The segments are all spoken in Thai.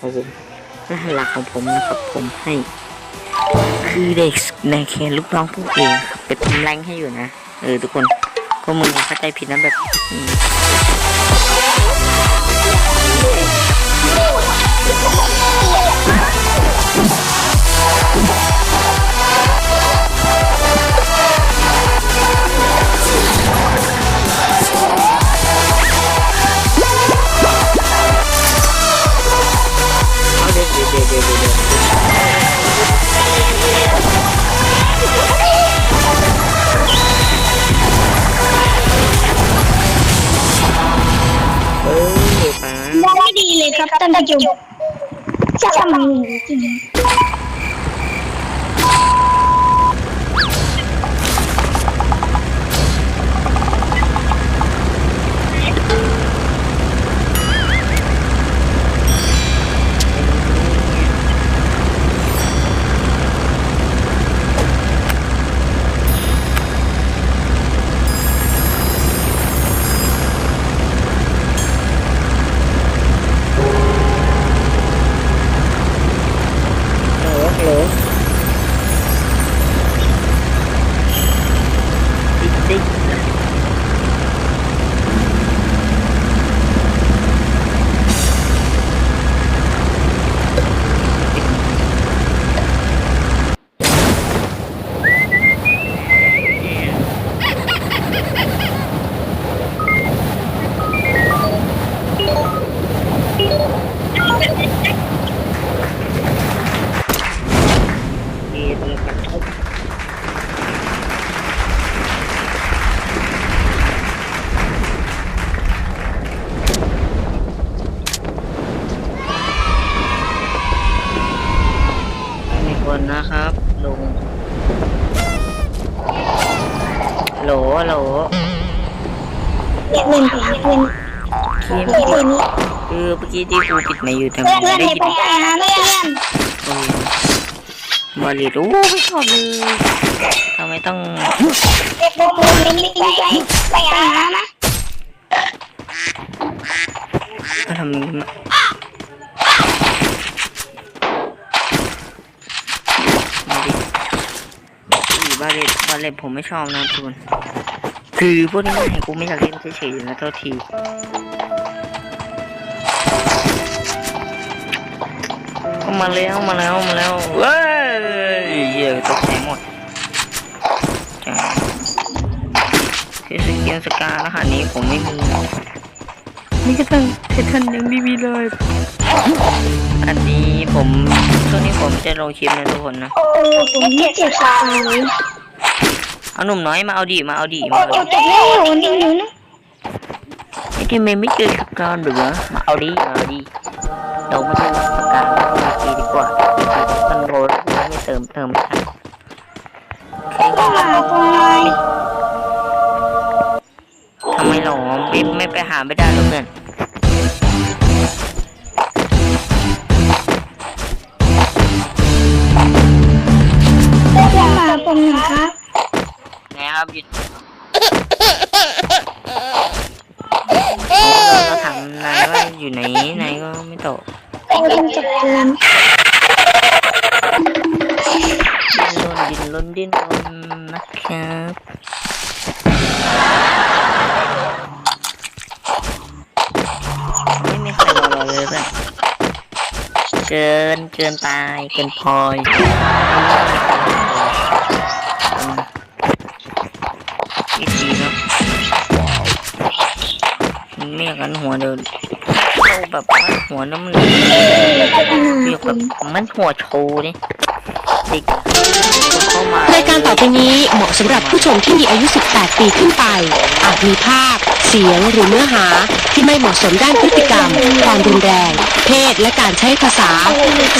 ลักของผมรหัสหลักของผมนะครับผมให้ คือเด็กในแคนลูกน้องพวกเองเป็นทำแรงให้อยู่นะ เออทุกคนก็มึงเข้าใจผิดนะแบบ จะ นนะครับลุงโหลโหลเล่นเล่นเล่นทีมเล่นเล่นคือเมื่อกี้ที่กูปิดไมาอยู่ทำไมเพื่อนไม่เพื่อนได้ในยินผมไปหาเพื่อนบอลลีดโอ้ไม่ชอบเลยทำไมต้องเด็กผมมีลิงไปไปหานะก็ทำอย่างนี้มามาดิอีบาเลตบาเลตผมไม่ชอบนะทุกคนคือพวกนี้ให้กูไม่อยากเล่นเฉยๆนะเท่าทีเอามาแล้วมาแล้วมาแล้วเว้ยเหี้ยตกใจหมดจ้าคือสกินสกาแล้วหานี้ผมไม่มีนี่ก็ตั้งเททันยังไม่มีเลย อันนี้ผมช่วงนี้ผมจะลงคลิปนะทุกคนนะโอ้ผมไม่เจ็บขา เลยเอาหนุ่มน้อยมาเอาดีมาเอาดีโอ้มาเอาเจ็ดีบแล้วนี่อยู่นะไอ้ที่เมย์ไม่เจอสกาหรือวะมาเอาดีมาเอาดีเราไม่ต้องสกามาดีดีกว่ามันโรลไม่เติมเติมทันก็มาทำไมทำไมหรอไม่ไม่ไปหาไม่ได้หรอเพื่อน ไงครับหยุดเราถามนายว่าอยู่ไหนนายก็ไม่ตอบเป็นจับเกินดิ้นรนดิ้นรนดิ้นรนนะครับไม่มีใครรอเราเลยแบบเกินเกินตายเกินพลอย กันหัวเดินเราแบบว่าหัวน้ำเรียกแบบมันหัวโชว์นี่เด็กเข้ามารายการต่อไปนี้เหมาะสำหรับผู้ชมที่มีอายุ 18 ปีขึ้นไป อาจมีภาพ เสียงหรือเนื้อหาที่ไม่เหมาะสมด้านพฤติกรรม ความรุนแรง เพศ และการใช้ภาษา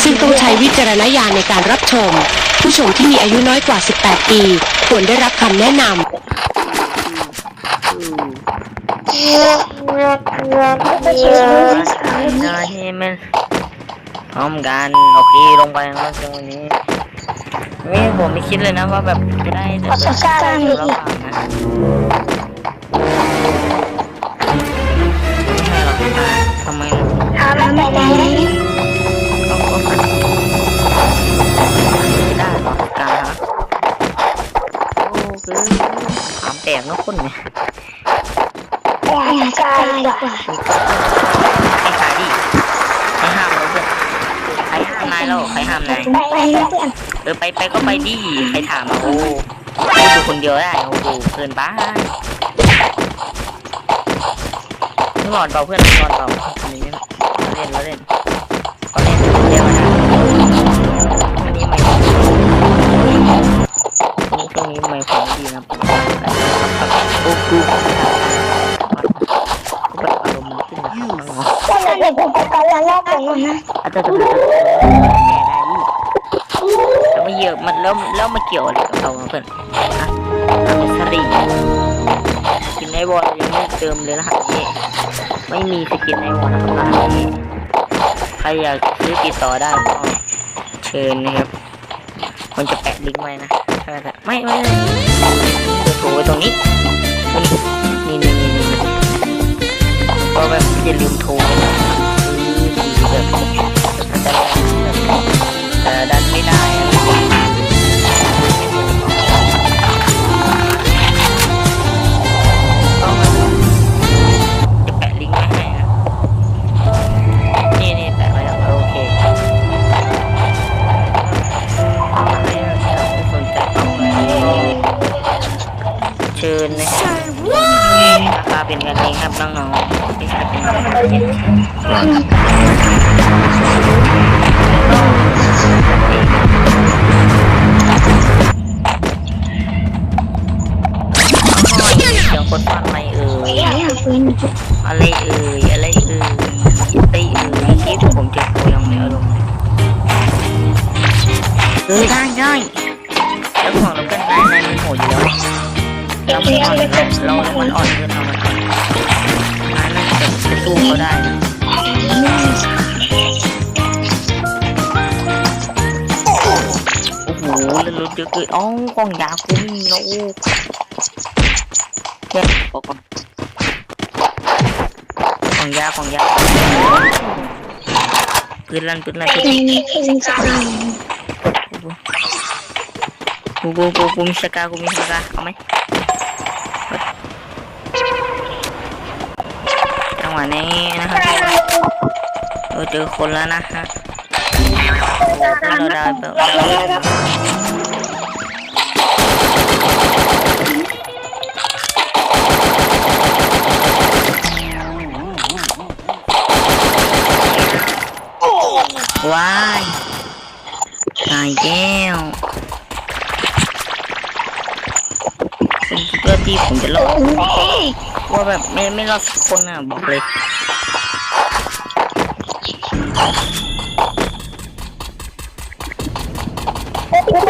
ซึ่งต้องใช้วิจารณญาณในการรับชม ผู้ชมที่มีอายุน้อยกว่า 18 ปี ควรได้รับคำแนะนำ นาทีมันพร้อมกันโอเคลงไปแล้วจังวันนี้นี่ผมไม่คิดเลยนะว่าแบบได้จะได้ระหว่างนะทำไมทำไมไม่ได้หรอการฮะโอ้โหอถามแตกนะคนเนี่ย ไายกว่าไอ้สายดิไอ้ห้ามเราเพื่อนใครห้ามนายเราใครห้ามนายไปแล้เพื่อนเออไปไปก็ไปดิใครถามมาโอ้ไดูคนเดียวได้โอ้โหเพื่อนไปหลอนเปล่าเพื่อนหลอนเปล่าอันนี้เล่นเราเล่นเราเล่นเร็วนะอันนี้ไม่ตรงนี้ไม่ของดีนะโอ้โห เพื่อนเด็กผมไปก่อนแล้วรอบก่อนนะอาจจะจะแม่ได้แล้วมาเยอะมันแล้วแล้วมาเกี่ยวอะไรกับเราเพื่อนอะอันสรีกินในวอลเรายังไม่เติมเลยรหัสนี้ ไม่มีสกินในวอลนะครับรหัสนี้ใครอยากซื้อติดต่อได้ก็เชิญนะครับมันจะแปะลิงก์ไว้นะไม่ไม่ไม่โทรไว้ตรงนี้นี้นี่นี่นี่นี่ก็แบบอย่าลืมโทรนะ แบบอาจจะแต่ดันไม่ได้อะต้องจะแปลิงไห้นะนี่นี่แปะไว้แล้วโอเคใครสนใจเอาไปเชิญนะครับราคาเป็นกันเองครับน้องๆที่ขายเป็นกันเอง เสียงคนฟังอะไรเอ่ยเนี่ยเพื่ออะไรเอ่ยอะไรเอ่ยตีเอ่ยเมื่อกี้ผมจอโคยังไม่อารมณ์เลยเออได้ได้แล้วของเราก็นได้ได้มันโหดอยู่แล้วเราไม่อ่อนเราเรามันอ่อนเกินเรามันอ่อนนายน่าจะสู้เขาได้นะ แล้วรถเยอะเกินอ๋อกล่องยากูไม่มีแล้วโอ้แค่บอกก่อนของยาของยาปืนลั่นปืนลั่นปืนในนี้คือสินค้ากูกูกูกูมีสกากูมีสกาเอาไหมจังหวะนี้นะครับเออเจอคนแล้วนะฮะ โอ้เพื่อนเราได้แบบว้ายตายแก้วผมคิดว่าที่ผมจะรอดว่าแบบไม่ไม่รอดสักคนอะบอกเลย กู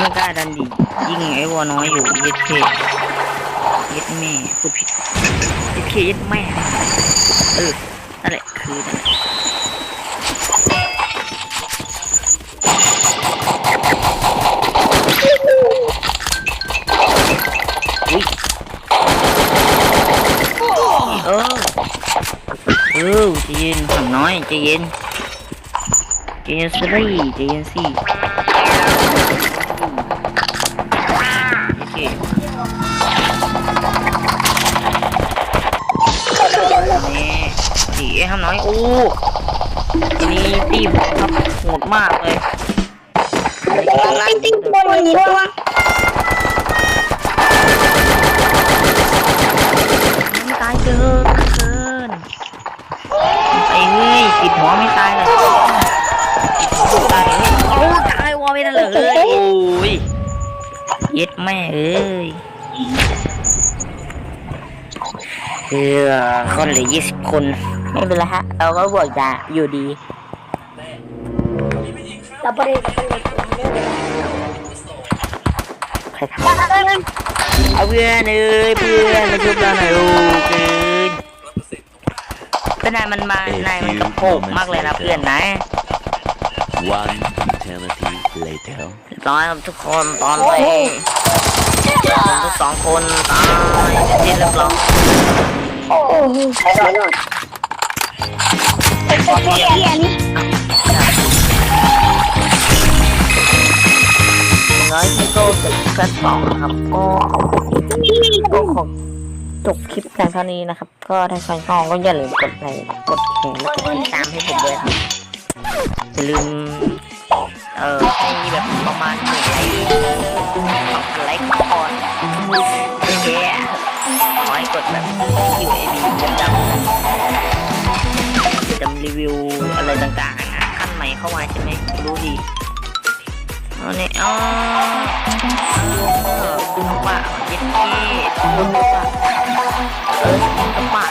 ไม่กล้าดันดิยิงไอ้วอน้อยอยู่ยึดเคยึดแม่พูดผิดยึดเคยึดแม่เออนั่นแหละคือนั่นแหละ เออเออใจเย็นหันน้อยใจเย็นใจเย็นสิใจเย็นสินี่สีทำน้อยโอ้นี้ตีผมครับโหดมากเลยติ๊งติ๊งบนนี้ตัว ไม่ตายเกินเกินไอ้เฮ้ยติดหัวไม่ตายเลยตายเลยโอ้ตายวอไม่ได้เลยโอ้ยเย็ดแม่เอ้ยเออคนเหลือยี่สิบคน ไม่เป็นไรฮะ เราก็บวกจะอยู่ดี เราไปเลยเราไป ใครทำเอาเพื่อนเอ้ยเพื่อนมาชุบเราหน่อยโอ้เกินก็นายมันมานายมันกระโปงมากเลยนะเพื่อนนะ One eternity later. เรียบร้อยครับทุกคนตอนไปผมทุกสองคนตายเรียบร้อยโอ้โหไปก่อนเป็นพวกเฮียนี่ น้อยที่โตจะแค่สองนะครับ ก็ขอบคุณก็ขอจบคลิปแต่เท่านี้นะครับ ก็ถ้าใครชอบก็อย่าลืมกดไลค์กดแชร์และกดติดตามให้ผมด้วยครับอย่าลืมเอ่อให้แบบประมาณหนึ่งไลค์สองไลค์ก่อนโอเคขอให้กดแบบ UAB ดำๆจำรีวิวอะไรต่างๆนะขั้นใหม่เข้ามาใช่ไหมรู้ดี อาเนี่ยอ๋อคุณกปะเย็นที่คุณกะเออคุณกปะ